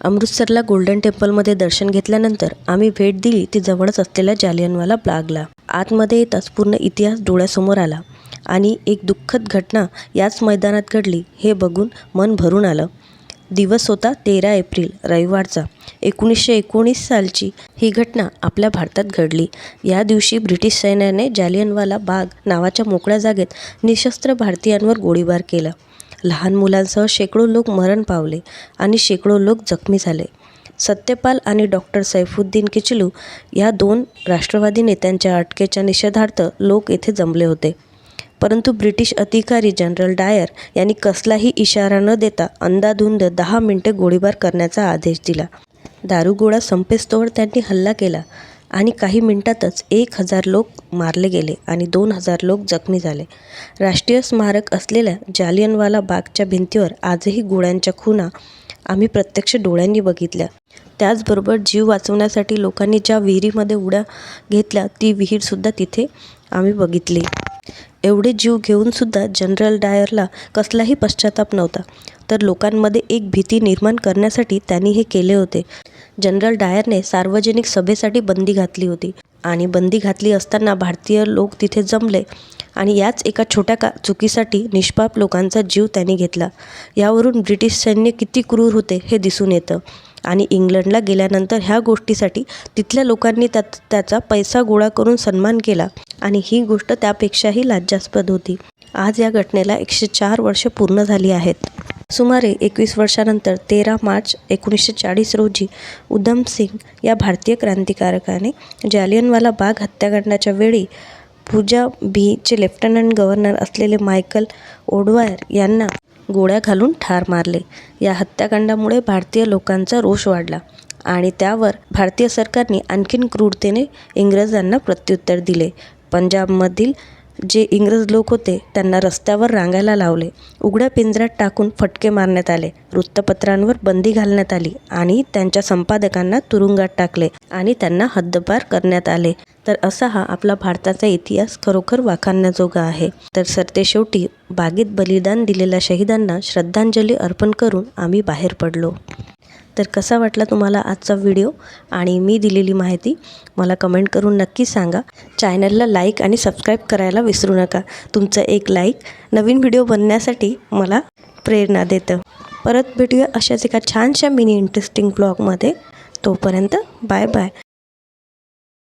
अमृतसरला golden टेम्पलमध्ये दर्शन घेतल्यानंतर आम्ही भेट दिली ती जवळच असलेल्या जालियनवाला बागला. आतमध्ये येताच पूर्ण इतिहास डोळ्यासमोर आला आणि एक दुःखद घटना याच मैदानात घडली हे बघून मन भरून आलं. दिवस होता तेरा एप्रिल रविवारचा. एकोणीसशे एकोणीस सालची ही घटना आपल्या भारतात घडली. या दिवशी ब्रिटिश सैन्याने जालियनवाला बाग नावाच्या मोकळ्या जागेत निशस्त्र भारतीयांवर गोळीबार केला. लहान मुलांसह शेकडो लोक मरण पावले आणि शेकडो लोक जखमी झाले. सत्यपाल आणि डॉक्टर सैफुद्दीन किचलू या दोन राष्ट्रवादी नेत्यांच्या अटकेच्या निषेधार्थ लोक येथे जमले होते. परंतु ब्रिटिश अधिकारी जनरल डायर यांनी कसलाही इशारा न देता अंदाधुंद दहा मिनिटे गोळीबार करण्याचा आदेश दिला. दारुगोळा संपेस्तोवर त्यांनी हल्ला केला. आणि काही मिनिटातच एक हजार लोक मारले गेले आणि दोन हजार लोक जखमी झाले. राष्ट्रीय स्मारक असलेल्या जालियनवाला बागच्या भिंतीवर आजही गोळ्यांच्या खुणा आम्ही प्रत्यक्ष डोळ्यांनी बघितल्या. त्याचबरोबर जीव वाचवण्यासाठी लोकांनी ज्या विहिरीमध्ये उड्या घेतल्या ती विहीरसुद्धा तिथे आम्ही बघितली. एवढे जीव घेऊनसुद्धा जनरल डायरला कसलाही पश्चाताप नव्हता. तर लोकांमध्ये एक भीती निर्माण करण्यासाठी त्यांनी हे केले होते. जनरल डायरने सार्वजनिक सभेसाठी बंदी घातली होती आणि बंदी घातली असताना भारतीय लोक तिथे जमले आणि याच एका छोट्या का चुकीसाठी निष्पाप लोकांचा जीव त्यांनी घेतला. यावरून ब्रिटिश सैन्य किती क्रूर होते हे दिसून येतं आणि इंग्लंडला गेल्यानंतर ह्या गोष्टीसाठी तिथल्या लोकांनी त्यात त्याचा पैसा गोळा करून सन्मान केला आणि ही गोष्ट त्यापेक्षाही लाज्जास्पद होती. आज या घटनेला एकशे चार वर्ष पूर्ण झाली आहेत. सुमारे एकवीस वर्षानंतर तेरा मार्च एकोणीसशे चाळीस रोजी उधम सिंग या भारतीय क्रांतिकारकाने जालियनवाला बाग हत्याकांडाच्या वेळी पूजा बीचे लेफ्टनंट गव्हर्नर असलेले मायकल ओडवायर यांना गोळ्या घालून ठार मारले. या हत्याकांडामुळे भारतीय लोकांचा रोष वाढला आणि त्यावर भारतीय सरकारने आणखीन क्रूरतेने इंग्रजांना प्रत्युत्तर दिले. पंजाबमधील जे इंग्रज लोक होते त्यांना रस्त्यावर रांगायला लावले. उघड्या पिंजऱ्यात टाकून फटके मारण्यात आले. वृत्तपत्रांवर बंदी घालण्यात आली आणि त्यांच्या संपादकांना तुरुंगात टाकले आणि त्यांना हद्दपार करण्यात आले. तर असा हा आपला भारताचा इतिहास खरोखर वाखाणण्याजोगा आहे. तर सरते शेवटी बागेत बलिदान दिलेल्या शहीदांना श्रद्धांजली अर्पण करून आम्ही बाहेर पडलो. तर कसा वाटला तुम्हाला आजचा व्हिडिओ आणि मी दिलेली माहिती मला कमेंट करून नक्की सांगा. चॅनलला लाईक आणि सबस्क्राईब करायला विसरू नका. तुमचं एक लाईक नवीन व्हिडिओ बनण्यासाठी मला प्रेरणा देतं. परत भेटूया अशाच एका छानशा मिनी इंटरेस्टिंग ब्लॉगमध्ये. तोपर्यंत बाय बाय.